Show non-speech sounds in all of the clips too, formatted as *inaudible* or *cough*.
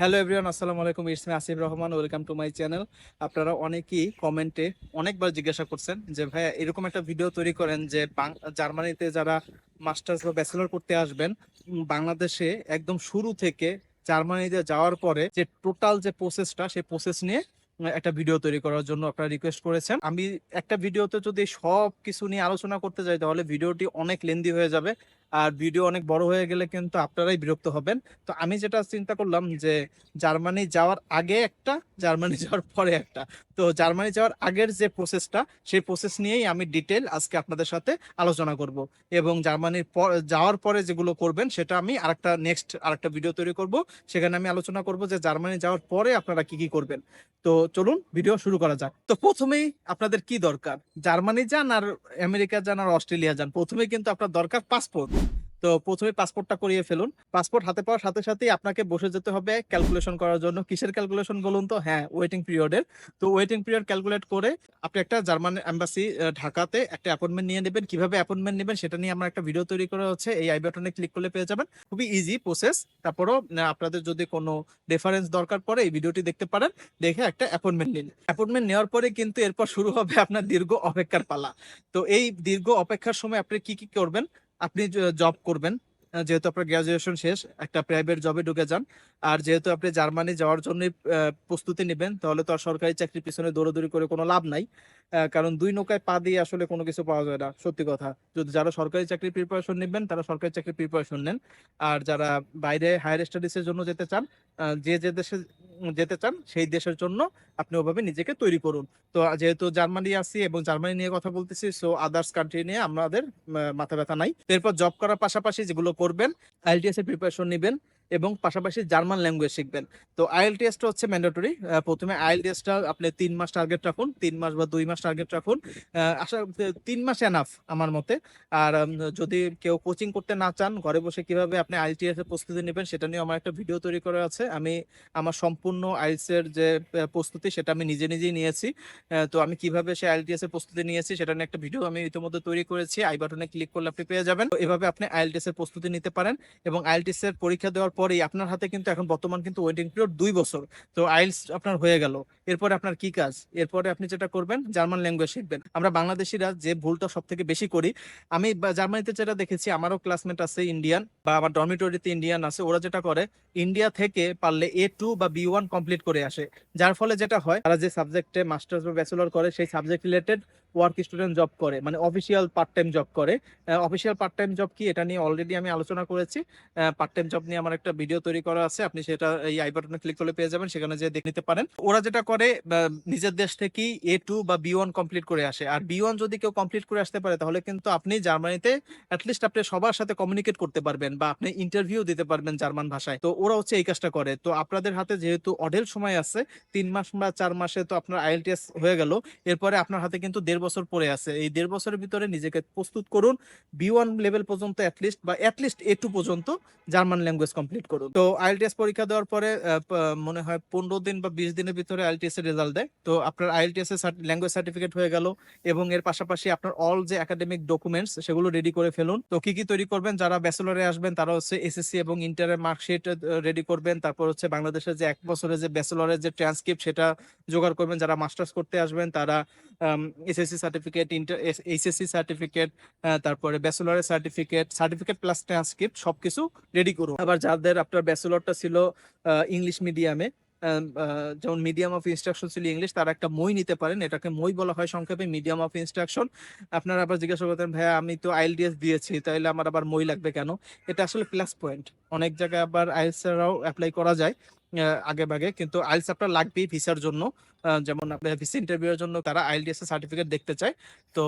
Hello everyone আসসালামু আলাইকুম it's me Asif Rahman welcome to my channel আপনারা অনেকেই কমেন্টে অনেকবার জিজ্ঞাসা করছেন যে, ভাইয়া, এরকম একটা ভিডিও তৈরি করেন যে জার্মানিতে যারা মাস্টার্স বা ব্যাচেলর করতে আসবেন বাংলাদেশে একদম শুরু থেকে জার্মানিতে যাওয়ার পরে যে টোটাল যে প্রসেসটা সেই প্রসেস নিয়ে একটা ভিডিও তৈরি করার জন্য আপনারা রিকোয়েস্ট করেছেন। আমি একটা ভিডিওতে যদি সব কিছু নিয়ে আলোচনা করতে যাই, তাহলে ভিডিওটি অনেক লেন্দি হয়ে যাবে। আর ভিডিও অনেক বড় হয়ে গেলে কিন্তু আপনারাই বিরক্ত হবেন। তো আমি যেটা চিন্তা করলাম যে জার্মানি যাওয়ার আগে একটা, জার্মানি যাওয়ার পরে একটা। তো জার্মানি যাওয়ার আগের যে প্রসেসটা সেই প্রসেস নিয়েই আমি ডিটেল আজকে আপনাদের সাথে আলোচনা করব। এবং জার্মানির পর, যাওয়ার পরে যেগুলো করবেন, সেটা আমি আরেকটা নেক্সট আরেকটা ভিডিও তৈরি করব। সেখানে আমি আলোচনা করব যে জার্মানি যাওয়ার পরে আপনারা কি কি করবেন। তো চলুন ভিডিও শুরু করা যাক। তো প্রথমেই আপনাদের কি দরকার? জার্মানি যান আর আমেরিকা যান আর অস্ট্রেলিয়া যান। প্রথমেই কিন্তু আপনার দরকার পাসপোর্ট তো প্রথমে পাসপোর্টটা করিয়ে ফেলুন। পাসপোর্ট হাতে পাওয়ার সাথে সাথেই আপনাকে বসে যেতে হবে ক্যালকুলেশন করার জন্য। কিসের ক্যালকুলেশন বলুন তো? হ্যাঁ ওয়েটিং পিরিয়ডের তো ওয়েটিং পিরিয়ড ক্যালকুলেট করে আপনি একটা জার্মান এম্বাসি ঢাকাতে একটা অ্যাপয়েন্টমেন্ট নিয়ে নেবেন। কীভাবে অ্যাপয়েন্টমেন্ট নেবেন সেটা নিয়ে আমার একটা ভিডিও তৈরি করা হচ্ছে। এই আই বাটনে ক্লিক করলে পেয়ে যাবেন। খুবই ইজি প্রসেস তারপরও আপনাদের যদি কোনো রেফারেন্স দরকার পড়ে এই ভিডিওটি দেখতে পারেন। দেখে একটা অ্যাপয়েন্টমেন্ট নিন। অ্যাপয়েন্টমেন্ট নেওয়ার পরে কিন্তু এরপর শুরু হবে আপনার দীর্ঘ অপেক্ষার পালা। তো এই দীর্ঘ অপেক্ষার সময় আপনি কি কি করবেন? আপনি জব করবেন। যেহেতু আপনার গ্রাজুয়েশন শেষ, একটা প্রাইভেট জবে ঢুকে যান। আর যেহেতু আপনি জার্মানি যাওয়ার জন্য প্রস্তুতি নেবেন, তাহলে তো আর সরকারি চাকরির পিছনে দৌড়াদৌড়ি করে কোনো লাভ নাই। কারণ দুই নৌকায় পা দিয়ে আসলে কোনো কিছু পাওয়া যায় না, সত্যি কথা। যদি যারা সরকারি চাকরির প্রিপারেশন নেবেন, তারা সরকারি চাকরির প্রিপারেশন নেন। আর যারা বাইরে হায়ার স্টাডিজের জন্য যেতে চান যে যে দেশে যেতে চান, সেই দেশের জন্য আপনি ওভাবে নিজেকে তৈরি করুন। তো যেহেতু জার্মানি আছি এবং জার্মানি নিয়ে কথা বলতেছি সো আদার্স কান্ট্রি নিয়ে আমাদের মাথা ব্যথা নাই। এরপর জব করার পাশাপাশি যেগুলো করবেন আইএলটিএস এর প্রিপারেশন নেবেন। এবং পাশাপাশি জার্মান ল্যাঙ্গুয়েজ শিখবেন। তো আইএলটিএসটা হচ্ছে ম্যান্ডেটরি প্রথমে আইএলটিএসটা আপনি তিন মাস টার্গেট রাখুন, তিন মাস বা দুই মাস টার্গেট রাখুন। আশা, তিন মাস এনাফ আমার মতে। আর যদি কেউ কোচিং করতে না চান, ঘরে বসে কীভাবে আপনি আইএলটিএস এর প্রস্তুতি নেবেন, সেটা নিয়ে আমার একটা ভিডিও তৈরি করা আছে। আমি, আমার সম্পূর্ণ আইএলটিএস এর যে প্রস্তুতি, সেটা আমি নিজে নিজেই নিয়েছি। তো আমি কীভাবে সে আইএলটিএস এর প্রস্তুতি নিয়েছি, সেটা নিয়ে একটা ভিডিও আমি ইতিমধ্যে তৈরি করেছি। আই বাটনে ক্লিক করলে আপনি পেয়ে যাবেন। এভাবে আপনি আইএলটিএস এর প্রস্তুতি নিতে পারেন এবং আইএলটিএস এর পরীক্ষা দেওয়ার পরেই আপনার হাতে কিন্তু এখন বর্তমান কিন্তু ওয়েটিং পিরিয়ড দুই বছর। তো আইএলস আপনার হয়ে গেল। এরপরে আপনার কি কাজ? এরপরে আপনি যেটা করবেন, জার্মান ল্যাঙ্গুয়েজ শিখবেন। আমরা বাংলাদেশিরা যে ভুলটা সব থেকে বেশি করি, আমি জার্মানিতে যেটা দেখেছি, আমারও ক্লাসমেট আছে ইন্ডিয়ান বা আমার ডরমিটরিতে ইন্ডিয়ান আছে, ওরা যেটা করে ইন্ডিয়া থেকে পারলে এ টু বা বি ওয়ান কমপ্লিট করে আসে। যার ফলে যেটা হয়, তারা যে সাবজেক্টে মাস্টার্স বা ব্যাচেলর করে, সেই subject related work student job করে মানে অফিসিয়াল পার্ট টাইম জব করে। অফিসিয়াল পার্ট টাইম জব কি? এটা নিয়ে অলরেডি আমি আলোচনা করেছি। পার্ট টাইম জব নিয়ে আমার একটা ভিডিও তৈরি করা আছে। আপনি সেটা এই আই বাটনে ক্লিক করলে পেয়ে যাবেন। সেখানে যে দেখে নিতে পারেন। ওরা যেটা করে নিজের দেশ থেকেই এ টু বা বি ওয়ান কমপ্লিট করে আসে। আর বি ওয়ান যদি কেউ কমপ্লিট করে আসতে পারে, তাহলে কিন্তু আপনি জার্মানিতে অ্যাটলিস্ট আপনি সবার সাথে কমিউনিকেট করতে পারবেন বা আপনি ইন্টারভিউ দিতে পারবেন জার্মান ভাষায়। তো ওরা হচ্ছে এই কাজটা করে। তো আপনাদের হাতে যেহেতু অঢেল সময় আছে, তিন মাস বা চার মাসে তো আপনার আইএলটিএস হয়ে গেল। এরপরে আপনার হাতে কিন্তু দেড় বছর পরে আছে, এই দেড় বছরের ভিতরে নিজেকে প্রস্তুত করুন বি ওয়ান লেভেল পর্যন্ত অ্যাটলিস্ট বা অ্যাটলিস্ট এ টু পর্যন্ত জার্মান ল্যাঙ্গুয়েজ কমপ্লিট করুন। তো আইএলটিএস পরীক্ষা দেওয়ার পরে মনে হয় পনেরো দিন বা বিশ দিনের ভিতরে আইএলটিএস এর রেজাল্ট দেয়। তো আপনার আইএলটিএস এর ল্যাঙ্গুয়েজ সার্টিফিকেট হয়ে গেল এবং এর পাশাপাশি আপনার অল যে একাডেমিক ডকুমেন্টস সেগুলো রেডি করে ফেলুন। তো কি কি তৈরি করবেন? যারা ব্যাচেলরে আসবেন, তারা হচ্ছে এসএসসি এবং ইন্টারের মার্কশিট রেডি করবেন। তারপর হচ্ছে বাংলাদেশের যে এক বছরের যে ব্যাচেলরের যে ট্রান্সক্রিপ্ট সেটা জোগাড় করবেন। যারা মাস্টার্স করতে আসবেন, তারা SSC certificate inter HSC certificate তারপরে ব্যাচেলরের সার্টিফিকেট সার্টিফিকেট প্লাস ট্রান্সক্রিপ্ট সবকিছু রেডি করুন। আবার যাদের আপনার ব্যাচেলরটা ছিল ইংলিশ মিডিয়ামে যেমন মিডিয়াম অফ ইনস্ট্রাকশন ছিল ইংলিশ তারা একটা মই নিতে পারেন। এটাকে মই বলা হয় সংক্ষেপে মিডিয়াম অফ ইনস্ট্রাকশন আপনারা আবার জিজ্ঞাসা করতেন, ভাইয়া, আমি তো আইএলটিএস দিয়েছি তাহলে আমার আবার মই লাগবে কেন? এটা আসলে প্লাস পয়েন্ট অনেক জায়গায় আবার আইএলস এরাও অ্যাপ্লাই করা যায়। আগে ভাগে। কিন্তু আইলস আপনার লাগবেই ভিসার জন্য। যেমন আপনার ভিসা ইন্টারভিউ এর জন্য তারা আইএলটিএস সার্টিফিকেট দেখতে চায়। তো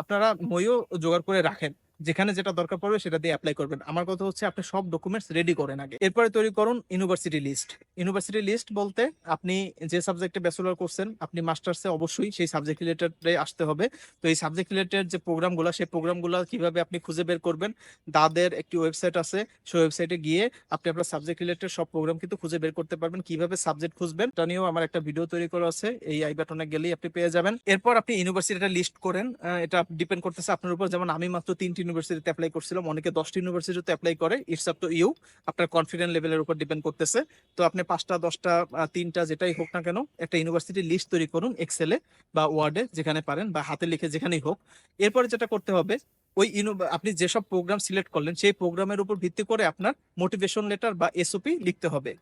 আপনারা মইও জোগাড় করে রাখেন। যেখানে যেটা দরকার পড়বে সেটা দিয়ে অ্যাপ্লাই করবেন। আমার কথা হচ্ছে আপনি সব ডকুমেন্টস রেডি করেন আগে। এরপরে তৈরি করুন ইউনিভার্সিটি লিস্ট ইউনিভার্সিটি লিস্ট বলতে আপনি যে সাবজেক্টে ব্যাচেলর করছেন, আপনি মাস্টার্সে অবশ্যই সেই সাবজেক্ট রিলেটেড আসতে হবে। তো এই সাবজেক্ট রিলেটেড যে প্রোগ্রামগুলো সেই প্রোগ্রামগুলো কীভাবে আপনি খুঁজে বের করবেন দাদের একটি ওয়েবসাইট আছে। সেই ওয়েবসাইটে গিয়ে আপনি আপনার সাবজেক্ট রিলেটেড সব প্রোগ্রাম কিন্তু খুঁজে বের করতে পারবেন। কীভাবে সাবজেক্ট খুঁজবেন তা নিয়েও আমার একটা ভিডিও তৈরি করা আছে। এই আই বাটনে গেলেই আপনি পেয়ে যাবেন। এরপর আপনি ইউনিভার্সিটিটা লিস্ট করেন। এটা ডিপেন্ড করতেছে আপনার উপর। যেমন আমি মাত্র তিনটি ইউনিভার্সিটিতে অ্যাপ্লাই করছিলাম। অনেকে দশটা ইউনিভার্সিটিতে অ্যাপ্লাই করে। ইটস আপ টু ইউ আপনার কনফিডেন্ট লেভেলের উপর ডিপেন্ড করতেছে। তো আপনি পাঁচটা, দশটা তিনটা যেটাই হোক না কেন, একটা ইউনিভার্সিটির লিস্ট তৈরি করুন এক্সেলে বা ওয়ার্ডে যেখানে পারেন বা হাতে লিখে যেখানেই হোক। এরপরে যেটা করতে হবে, ওই আপনি যেসব প্রোগ্রাম সিলেক্ট করলেন, সেই প্রোগ্রামের উপর ভিত্তি করে আপনার মোটিভেশন লেটার বা এসওপি লিখতে হবে।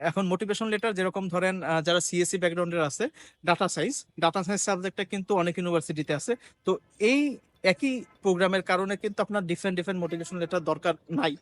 এখন মোটিভেশন লেটার যেরকম ধরেন যারা সিএসসি ব্যাকগ্রাউন্ডের আছে ডাটা সাইন্স ডাটা সাইন্স সাবজেক্টটা কিন্তু অনেক ইউনিভার্সিটিতে আছে। তো এই একই প্রোগ্রামের কারণে কিন্তু আপনার ডিফারেন্ট ডিফারেন্ট মোটিভেশন লেটার দরকার নাই।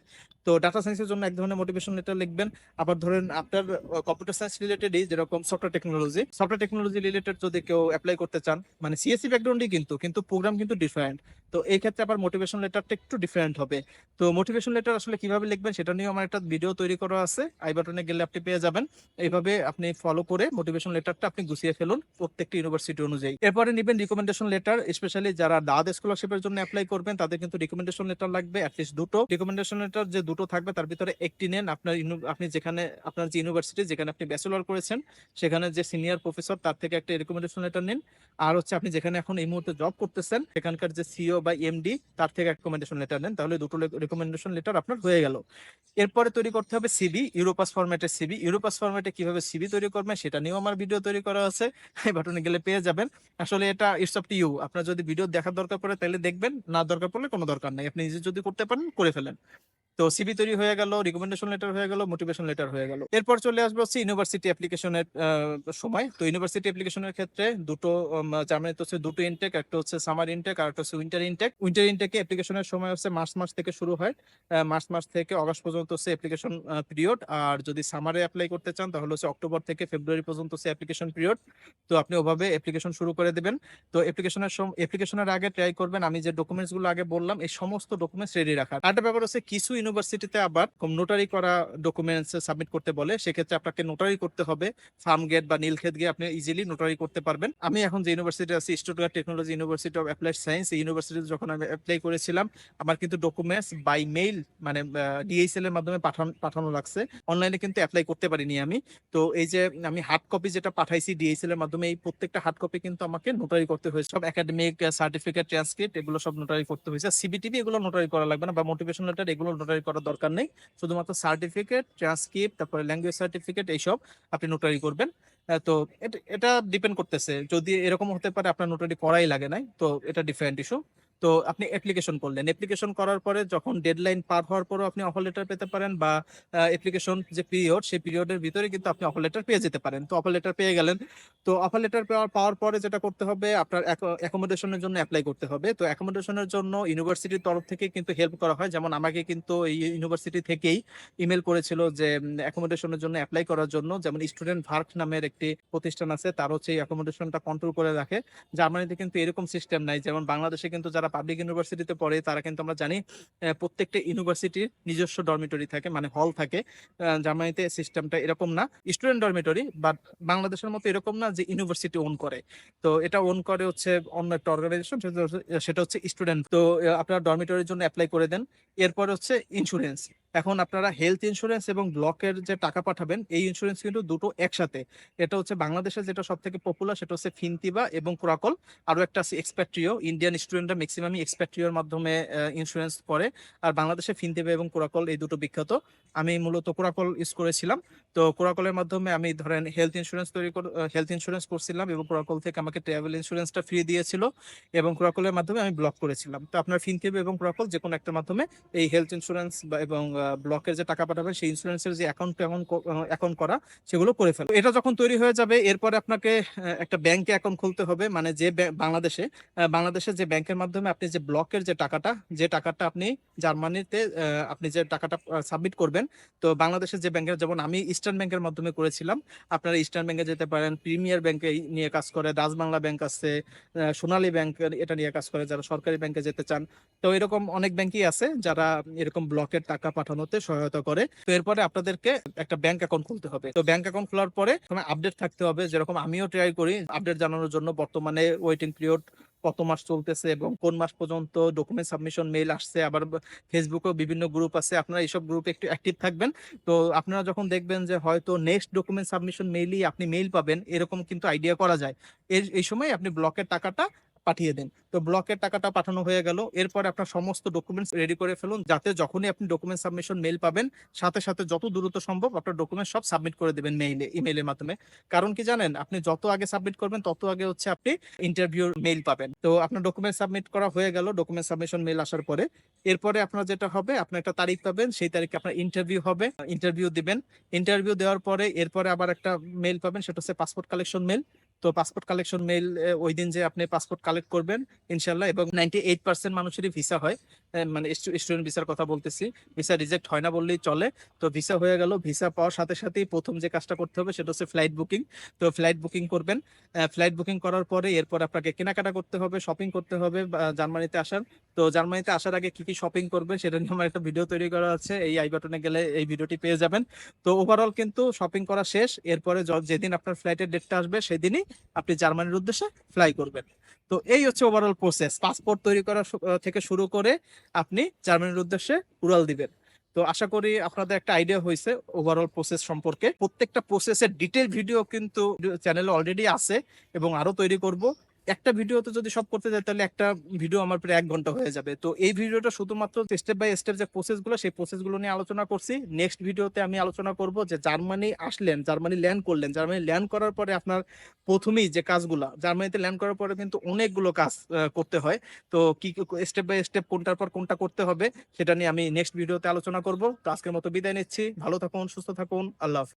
তো ডাটা সায়েন্সের জন্য এক ধরনের মোটিভেশন লেটার লিখবেন। আবার ধরেন আপনার কম্পিউটার সায়েন্স রিলেটেডই যেরকম software technology software technology related যদি কেউ অ্যাপ্লাই করতে চান মানে সিএসসি ব্যাকগ্রাউন্ডই কিন্তু কিন্তু প্রোগ্রাম কিন্তু ডিফারেন্ট তো এই ক্ষেত্রে আবার মোটিভেশন লেটারটা একটু ডিফারেন্ট হবে। তো মোটিভেশন লেটার আসলে কীভাবে লিখবেন সেটা নিয়েও আমার একটা ভিডিও তৈরি করা আছে। আই বাটনে গেলে আপনি পেয়ে যাবেন। এইভাবে আপনি ফলো করে মোটিভেশন লেটারটা আপনি গুছিয়ে ফেলুন প্রত্যেকটি ইউনিভার্সিটি অনুযায়ী। এরপরে নেবেন রিকমেন্ডেশন লেটার স্পেশালি যারা দাদ স্কলারশিপের জন্য অ্যাপ্লাই করবেন, তাদের কিন্তু রিকমেন্ডেশন লেটার লাগবে অ্যাটলিস্ট দুটো। রিকমেন্ডেশন লেটার যে দুটো থাকবে, তার ভিতরে একটি নেন। আপনার আপনি যেখানে, আপনার যে ইউনিভার্সিটি যেখানে আপনি ব্যাচেলর করেছেন, সেখানে যে সিনিয়র প্রফেসর তার থেকে একটা রিকমেন্ডেশন লেটার নিন। আর হচ্ছে আপনি যেখানে এখন এই মুহূর্তে জব করতেছেন, সেখানকার যে সিও বা এমডি তার থেকে রিকমেন্ডেশন লেটার নেন। তাহলে দুটো রিকমেন্ডেশন লেটার আপনার হয়ে গেল। এরপরে তৈরি করতে হবে সিবি ইউরোপাস ফরম্যাটের সিবি ইউরোপাস ফরম্যাটে কীভাবে সিবি তৈরি করবেন, সেটা নিয়েও আমার ভিডিও তৈরি করা আছে। *laughs* এই বাটনে গেলে পেয়ে যাবেন। আসলে এটা ইটস অফ টু ইউ আপনার যদি ভিডিও দেখার দরকার পড়ে তাহলে দেখবেন, না দরকার পড়লে কোনো দরকার নাই। আপনি নিজে যদি করতে পারেন, করে ফেলেন। তো সিবি তৈরি হয়ে গেল রিকমেন্ডেশন লেটার হয়ে গেল মোটিভেশন লেটার হয়ে গেল। এরপর চলে আসবে হচ্ছে ইউনিভার্সিটি অ্যাপ্লিকেশনের সময়। তো ইউনিভার্সিটি অ্যাপ্লিকেশনের ক্ষেত্রে দুটো জার্মানিতে হচ্ছে দুটো ইনটেক একটা হচ্ছে সামার ইনটেক আর একটা হচ্ছে উইন্টার ইনটেক উইন্টার ইনটেকে অ্যাপ্লিকেশনের সময় হচ্ছে মার্চ মাস থেকে শুরু হয়। মার্চ মাস থেকে অগস্ট পর্যন্ত হচ্ছে অ্যাপ্লিকেশন পিরিয়ড আর যদি সামারে অ্যাপ্লাই করতে চান, তাহলে হচ্ছে অক্টোবর থেকে ফেব্রুয়ারি পর্যন্ত হচ্ছে অ্যাপ্লিকেশন পিরিয়ড তো আপনি ওভাবে অ্যাপ্লিকেশন শুরু করে দেবেন। তো অ্যাপ্লিকেশনের অ্যাপ্লিকেশনের আগে ট্রাই করবেন। আমি যে ডকুমেন্টসগুলো আগে বললাম, এই সমস্ত ডকুমেন্টস রেডি রাখার। আরেকটা ব্যাপার হচ্ছে কিছু ইউনিভার্সিটিতে আবার নোটারি করা ডকুমেন্টস সাবমিট করতে বলে, সেক্ষেত্রে আপনাকে নোটারি করতে হবে। ফার্ম গেট বা নীলক্ষেত গিয়ে আপনি ইজিলি নোটারি করতে পারবেন। আমি এখন যে ইউনিভার্সিটি আছি Stuttgart technology university of applied science এই ইউনিভার্সিটিতে যখন আমি অ্যাপ্লাই করেছিলাম, আমার কিন্তু ডকুমেন্টস বাই মেইল মানে ডিএসএল এর মাধ্যমে পাঠানো পাঠানো লাগছে। অনলাইনে কিন্তু অ্যাপ্লাই করতে পারিনি আমি। তো এই যে আমি হার্ড কপি যেটা পাঠাইছি ডিএসএল এর মাধ্যমে, এই প্রত্যেকটা হার্ড কপি কিন্তু আমাকে নোটারি করতে হয়েছে। সব একাডেমিক সার্টিফিকেট ট্রান্সক্রিপ্ট এগুলো সব নোটারি করতে হয়েছে। সিবিটিভি এগুলো নোটারি করা লাগবে না বা মোটিভেশন লেটার এগুলো নোটারি করার দরকার নেই। শুধুমাত্র সার্টিফিকেট ট্রান্সক্রিপ্ট তারপরে ল্যাঙ্গুয়েজ সার্টিফিকেট এইসব আপনি নোটারি করবেন। তো এটা ডিপেন্ড করতেছে। যদি এরকম হতে পারে আপনার নোটারি করাই লাগে নাই, তো এটা ডিফারেন্ট ইস্যু তো আপনি অ্যাপ্লিকেশন করলেন। অ্যাপ্লিকেশন করার পরে যখন ডেডলাইন পার হওয়ার পরেও আপনি অফার লেটার পেতে পারেন বা অ্যাপ্লিকেশন যে পিরিয়ড সেই পিরিয়ডের ভিতরে কিন্তু আপনি অফার লেটার পেয়ে যেতে পারেন। তো অফার লেটার পেয়ে গেলেন। তো অফার লেটার পাওয়ার পরে যেটা করতে হবে, আপনার অ্যাকোমোডেশনের জন্য অ্যাপ্লাই করতে হবে। তো অ্যাকোমোডেশনের জন্য ইউনিভার্সিটির তরফ থেকে কিন্তু হেল্প করা হয়। যেমন আমাকে কিন্তু এই ইউনিভার্সিটি থেকেই ইমেল করেছিল যে অ্যাকোমোডেশনের জন্য অ্যাপ্লাই করার জন্য। যেমন স্টুডেন্ট ভার্ক নামের একটি প্রতিষ্ঠান আছে তার হচ্ছে এই অ্যাকোমোডেশনটা কন্ট্রোল করে রাখে। জার্মানিতে কিন্তু এরকম সিস্টেম নাই। যেমন বাংলাদেশে কিন্তু যারা পাবলিক ইউনিভার্সিটিতে পড়ে, তারা কিন্তু আমরা জানি প্রত্যেকটা ইউনিভার্সিটির নিজস্ব ডরমিটরি থাকে মানে হল থাকে। জার্মানিতে সিস্টেমটা এরকম না। স্টুডেন্ট ডরমিটরি বাট বাংলাদেশের মতো এরকম না যে ইউনিভার্সিটি ওন করে। তো এটা ওন করে হচ্ছে অন্য একটা অর্গানাইজেশন সেটা হচ্ছে স্টুডেন্ট তো আপনারা ডরমিটরির জন্য অ্যাপ্লাই করে দেন। এরপর হচ্ছে ইন্স্যুরেন্স এখন আপনারা হেলথ ইন্স্যুরেন্স এবং ব্লকের যে টাকা পাঠাবেন, এই ইন্স্যুরেন্স কিন্তু দুটো একসাথে। এটা হচ্ছে বাংলাদেশের যেটা সব থেকে পপুলার সেটা হচ্ছে ফিনতিবা এবং কোরাকল। আরও একটা আছে এক্সপ্যাট্রিও ইন্ডিয়ান স্টুডেন্টরা ম্যাক্সিমামই এক্সপ্যাট্রিওর মাধ্যমে ইন্স্যুরেন্স করে। আর বাংলাদেশে ফিনতিবা এবং কোরাকল এই দুটো বিখ্যাত। আমি মূলত কোরাকল ইউজ করেছিলাম। তো কোরাকলের মাধ্যমে আমি ধরেন হেলথ ইন্স্যুরেন্স তৈরি হেলথ ইন্স্যুরেন্স করছিলাম এবং কোরাকল থেকে আমাকে ট্রাভেল ইন্স্যুরেন্সটা ফ্রি দিয়েছিল এবং কোরাকলের মাধ্যমে আমি ব্লক করেছিলাম। তো আপনার ফিনতিবা এবং কোরাকল যে কোনো একটার মাধ্যমে এই হেলথ ইন্স্যুরেন্স বা এবং ব্লকের যে টাকা পাঠাবেন, সেই ইন্স্যুরেন্সের যে অ্যাকাউন্ট অ্যাকাউন্ট করা, সেগুলো করে ফেলো এটা যখন তৈরি হয়ে যাবে, এরপরে আপনাকে একটা ব্যাংকে অ্যাকাউন্ট খুলতে হবে মানে যে বাংলাদেশে বাংলাদেশের যে ব্যাংকের মাধ্যমে আপনি যে ব্লকের যে টাকাটা যে টাকাটা আপনি জার্মানিতে আপনি যে টাকাটা সাবমিট করবেন, তো বাংলাদেশের যে ব্যাংকের যেমন আমি ইস্টার্ন ব্যাংকের মাধ্যমে করেছিলাম, আপনারা ইস্টার্ন ব্যাংকে যেতে পারেন প্রিমিয়ার ব্যাংকে নিয়ে কাজ করে রাজবাংলা ব্যাংক আছে সোনালী ব্যাংক এটা নিয়ে কাজ করে, যারা সরকারি ব্যাংকে যেতে চান। তো এরকম অনেক ব্যাংকই আছে, যারা এরকম ব্লকের টাকা পাঠানোতে সহায়তা করে। তো এরপরে আপনাদেরকে একটা ব্যাংক অ্যাকাউন্ট খুলতে হবে। তো ব্যাংক অ্যাকাউন্ট খোলার পরে আপডেট থাকতে হবে, যেরকম আমিও ট্রাই করি আপডেট জানানোর জন্য বর্তমানে ওয়েটিং পিরিয়ড কত মাস চলতেছে এবং কোন মাস পর্যন্ত ডকুমেন্ট সাবমিশন মেইল আসছে, আবার ফেসবুকেও বিভিন্ন গ্রুপ আছে, আপনারা এইসব গ্রুপে একটু অ্যাক্টিভ থাকবেন। তো আপনারা যখন দেখবেন যে হয়তো নেক্সট ডকুমেন্ট সাবমিশন মেইলই আপনি মেইল পাবেন, এরকম কিন্তু আইডিয়া করা যায়। এই সময় আপনি ব্লকের টাকাটা পাঠিয়ে দিন। তো ব্লকের টাকাটা পাঠানো হয়ে গেল। এরপর আপনার সমস্ত ডকুমেন্টস রেডি করে ফেলুন, যাতে যখনই আপনি ডকুমেন্ট সাবমিশন মেল পাবেন, সাথে সাথে যত দ্রুত সম্ভব আপনার ডকুমেন্ট সব সাবমিট করে দেবেন মেইলে ইমেইলের মাধ্যমে। কারণ কি জানেন, আপনি যত আগে সাবমিট করবেন, তত আগে হচ্ছে আপনি ইন্টারভিউর মেইল পাবেন। তো আপনার ডকুমেন্ট সাবমিট করা হয়ে গেল ডকুমেন্ট সাবমিশন মেল আসার পরে। এরপরে আপনার যেটা হবে আপনার একটা তারিখ পাবেন, সেই তারিখে আপনার ইন্টারভিউ হবে ইন্টারভিউ দিবেন। ইন্টারভিউ দেওয়ার পরে, এরপরে আবার একটা মেল পাবেন, সেটা হচ্ছে পাসপোর্ট কালেকশন মেইল তো পাসপোর্ট কালেকশন মেইল ওই দিন যে আপনি পাসপোর্ট কালেক্ট করবেন ইনশাল্লাহ এবং নাইনটি এইট পার্সেন্ট মানুষেরই ভিসা হয়। মানে স্টুডেন্ট ভিসার কথা বলতেছি। ভিসা রিজেক্ট হয় না বললেই চলে। তো ভিসা হয়ে গেল ভিসা পাওয়ার সাথে সাথেই প্রথম যে কাজটা করতে হবে সেটা হচ্ছে ফ্লাইট বুকিং তো ফ্লাইট বুকিং করবেন। ফ্লাইট বুকিং করার পরে এরপর আপনাকে কেনাকাটা করতে হবে শপিং করতে হবে জার্মানিতে আসার। তো জার্মানিতে আসার আগে কি কি শপিং করবে সেটা নিয়ে আমার একটা ভিডিও তৈরি করা আছে। এই আই বাটনে গেলে এই ভিডিওটি পেয়ে যাবেন। তো ওভারঅল কিন্তু শপিং করা শেষ। এরপরে যেদিন আপনার ফ্লাইটের ডেটটা আসবে, সেদিনই আপনি জার্মানির উদ্দেশ্যে ফ্লাই করবেন। তো এই হচ্ছে ওভারঅল প্রসেস পাসপোর্ট তৈরি করা থেকে শুরু করে আপনি জার্মানির উদ্দেশ্যে উড়াল দিবেন। তো আশা করি আপনাদের একটা আইডিয়া হয়েছে ওভারঅল প্রসেস সম্পর্কে। প্রত্যেকটা প্রসেসের ডিটেল ভিডিও কিন্তু চ্যানেলে অলরেডি আছে এবং আরও তৈরি করব। একটা ভিডিওতে যদি সব করতে যাই, তাহলে একটা ভিডিও আমার প্রায় এক ঘণ্টা হয়ে যাবে। তো এই ভিডিওটা শুধুমাত্র স্টেপ বাই স্টেপ যে প্রসেসগুলো সেই প্রসেসগুলো নিয়ে আলোচনা করছি। নেক্সট ভিডিওতে আমি আলোচনা করব যে জার্মানি আসলেন জার্মানি ল্যান্ড করলেন। জার্মানি ল্যান্ড করার পরে আপনার প্রথমেই যে কাজগুলো জার্মানিতে ল্যান্ড করার পরে কিন্তু অনেকগুলো কাজ করতে হয়। তো কি স্টেপ বাই স্টেপ কোনটার পর কোনটা করতে হবে, সেটা নিয়ে আমি নেক্সট ভিডিওতে আলোচনা করব। তো আজকের মতো বিদায় নিচ্ছি। ভালো থাকুন, সুস্থ থাকুন। আল্লাহ